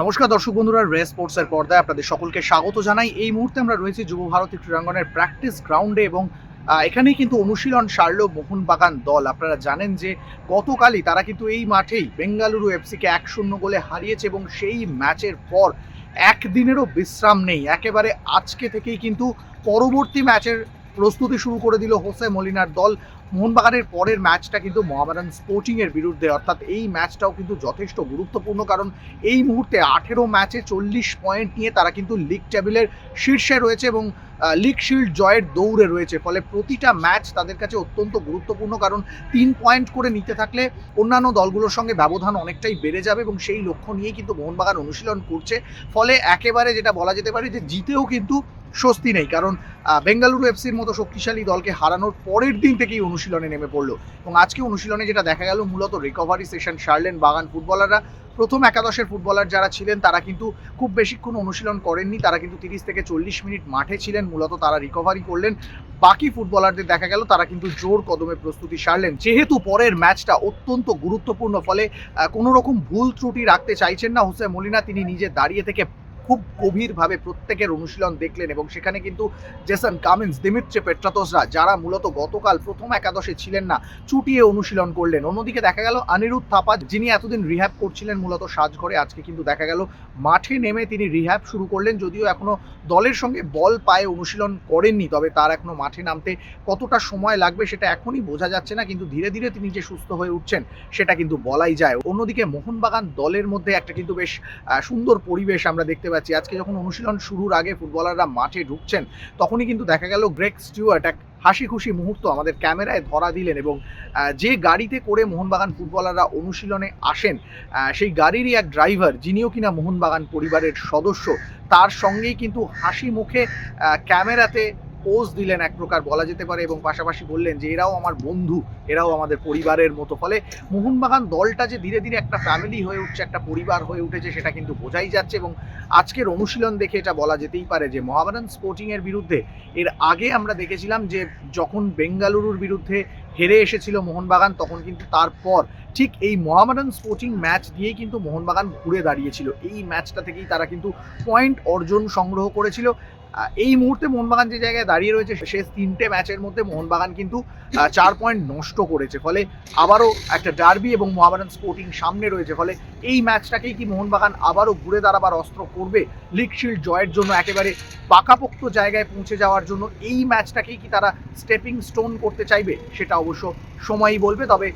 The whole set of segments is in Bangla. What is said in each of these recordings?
নমস্কার দর্শক বন্ধুরা, রে স্পোর্টসের পর্দায় আপনাদের সকলকে স্বাগত জানাই। এই মুহূর্তে আমরা রয়েছি যুব ভারতী ক্রীড়াঙ্গনের প্র্যাকটিস গ্রাউন্ডে এবং এখানেই কিন্তু অনুশীলন সারল মোহনবাগান দল। আপনারা জানেন যে গতকালই তারা কিন্তু এই মাঠেই বেঙ্গালুরু এফসিকে এক শূন্য গোলে হারিয়েছে এবং সেই ম্যাচের পর একদিনেরও বিশ্রাম নেই। একেবারে আজকে থেকেই কিন্তু পরবর্তী ম্যাচের প্রস্তুতি শুরু করে দিল হোসে মলিনার দল। মোহনবাগানের পরের ম্যাচটা কিন্তু মহাবারান স্পোর্টিং এর বিরুদ্ধে, অর্থাৎ এই ম্যাচটাও কিন্তু যথেষ্ট গুরুত্বপূর্ণ, কারণ এই মুহূর্তে আঠেরো ম্যাচে চল্লিশ পয়েন্ট নিয়ে তারা কিন্তু লিগ টেবিলের শীর্ষে রয়েছে এবং লিগ শিল্ড জয়ের দৌড়ে রয়েছে। ফলে প্রতিটা ম্যাচ তাদের কাছে অত্যন্ত গুরুত্বপূর্ণ, কারণ তিন পয়েন্ট করে নিতে থাকলে অন্যান্য দলগুলোর সঙ্গে ব্যবধান অনেকটাই বেড়ে যাবে এবং সেই লক্ষ্য নিয়েই কিন্তু মোহনবাগান অনুশীলন করছে। ফলে একেবারে যেটা বলা যেতে পারে যে জিতেও কিন্তু স্বস্তি নেই, কারণ বেঙ্গালুরু এফসির মতো শক্তিশালী দলকে হারানোর পরের দিন থেকেই অনুশীলনে নেমে পড়ল। এবং আজকে অনুশীলনে যেটা দেখা গেল, মূলত রিকভারি সেশন সারলেন বাগান ফুটবলাররা। প্রথম একাদশের ফুটবলার যারা ছিলেন, তারা কিন্তু খুব বেশিক্ষণ অনুশীলন করেননি, তারা কিন্তু তিরিশ থেকে চল্লিশ মিনিট মাঠে ছিলেন, মূলত তারা রিকভারি করলেন। বাকি ফুটবলারদের দেখা গেল, তারা কিন্তু জোর কদমে প্রস্তুতি সারলেন। যেহেতু পরের ম্যাচটা অত্যন্ত গুরুত্বপূর্ণ ফলে কোনো রকম ভুল ত্রুটি রাখতে চাইছেন না হোসে মলিনা, তিনি নিজে দাঁড়িয়ে থেকে খুব গভীরভাবে প্রত্যেকের অনুশীলন দেখলেন এবং সেখানে কিন্তু জেসন কামিন্স, দিমিত্রে পেট্রাতোসরা, যারা মূলত গতকাল প্রথম একাদশে ছিলেন না, চুটিয়ে অনুশীলন করলেন। অন্যদিকে দেখা গেল অনিরুদ্ধ থাপা, যিনি এতদিন রিহ্যাব করছিলেন মূলত সাজঘরে, আজকে কিন্তু দেখা গেল মাঠে নেমে তিনি রিহ্যাব শুরু করলেন, যদিও এখনও দলের সঙ্গে বল পায়ে অনুশীলন করেননি, তবে তার এখনও মাঠে নামতে কতটা সময় লাগবে সেটা এখনই বোঝা যাচ্ছে না, কিন্তু ধীরে ধীরে তিনি যে সুস্থ হয়ে উঠছেন, সেটা কিন্তু বলাই যায়। অন্যদিকে মোহনবাগান দলের মধ্যে একটা কিন্তু বেশ সুন্দর পরিবেশ আমরা দেখতে পাচ্ছি। আজকে যখন অনুশীলন শুরুর আগে ফুটবলাররা মাঠে ঢুকছেন, তখনই কিন্তু দেখা গেল গ্রেক স্টিওয়ার্ট এক হাসি খুশি মুহূর্ত আমাদের ক্যামেরায় ধরা দিলেন এবং যে গাড়িতে করে মোহনবাগান ফুটবলাররা অনুশীলনে আসেন সেই গাড়িরই এক ড্রাইভার, যিনিও কিনা মোহনবাগান পরিবারের সদস্য, তার সঙ্গেই কিন্তু হাসি মুখে ক্যামেরাতে পোজ দিলেন এক প্রকার বলা যেতে পারে এবং পাশাপাশি বললেন যে এরাও আমার বন্ধু, এরাও আমাদের পরিবারের মতো। ফলে মোহনবাগান দলটা যে ধীরে ধীরে একটা ফ্যামিলি হয়ে উঠছে, একটা পরিবার হয়ে উঠেছে, সেটা কিন্তু বোঝাই যাচ্ছে এবং আজকের অনুশীলন দেখে এটা বলা যেতেই পারে যে মহাবারান স্পোর্টিং এর বিরুদ্ধে, এর আগে আমরা দেখেছিলাম যে যখন বেঙ্গালুরুর বিরুদ্ধে হেরে এসেছিল মোহনবাগান, তখন কিন্তু তারপর ঠিক এই মহামারান স্পোর্টিং ম্যাচ দিয়েই কিন্তু মোহনবাগান ঘুরে দাঁড়িয়েছিল। এই ম্যাচটা থেকেই তারা কিন্তু পয়েন্ট অর্জন সংগ্রহ করেছিল। এই মুহূর্তে মোহনবাগান যে জায়গায় দাঁড়িয়ে রয়েছে, শেষ তিনটে ম্যাচের মধ্যে মোহনবাগান কিন্তু চার পয়েন্ট নষ্ট করেছে। ফলে আবারও একটা ডার্বি এবং মোহামেডান স্পোর্টিং সামনে রয়েছে। ফলে এই ম্যাচটাকেই কি মোহনবাগান আবারও ঘুরে দাঁড়াবার অস্ত্র করবে লিগ শিল্ড জয়ের জন্য, একেবারে পাকাপোক্ত জায়গায় পৌঁছে যাওয়ার জন্য এই ম্যাচটাকেই কি তারা স্টেপিং স্টোন করতে চাইবে, সেটা অবশ্য সময়ই বলবে। তবে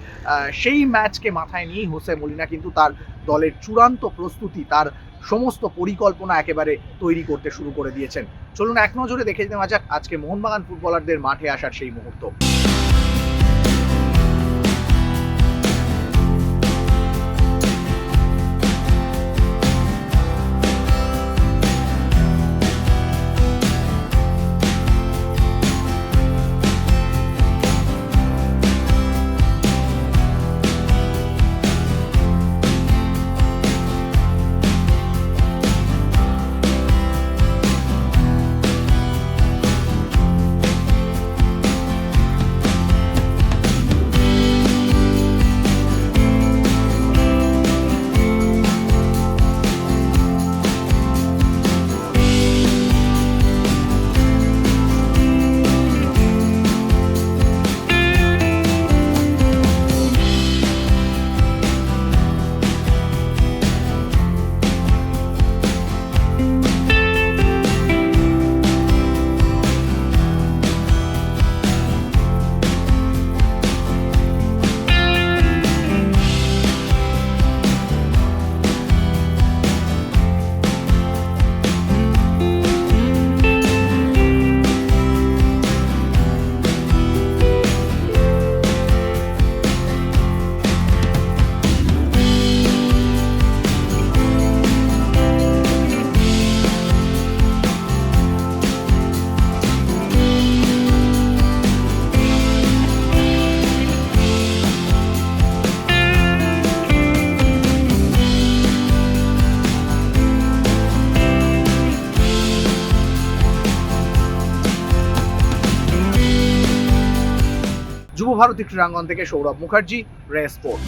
সেই ম্যাচকে মাথায় নিয়েই হোসে মলিনা কিন্তু তার দলের চূড়ান্ত প্রস্তুতি, তার সমস্ত পরিকল্পনা একেবারে তৈরি করতে শুরু করে দিয়েছেন। চলুন এক নজরে দেখে নেওয়া যাক আজকে মোহনবাগান ফুটবলারদের মাঠে আসার সেই মুহূর্ত। ভারতী ক্রীড়াঙ্গন থেকে সৌরভ মুখার্জি রেস্পোর্ট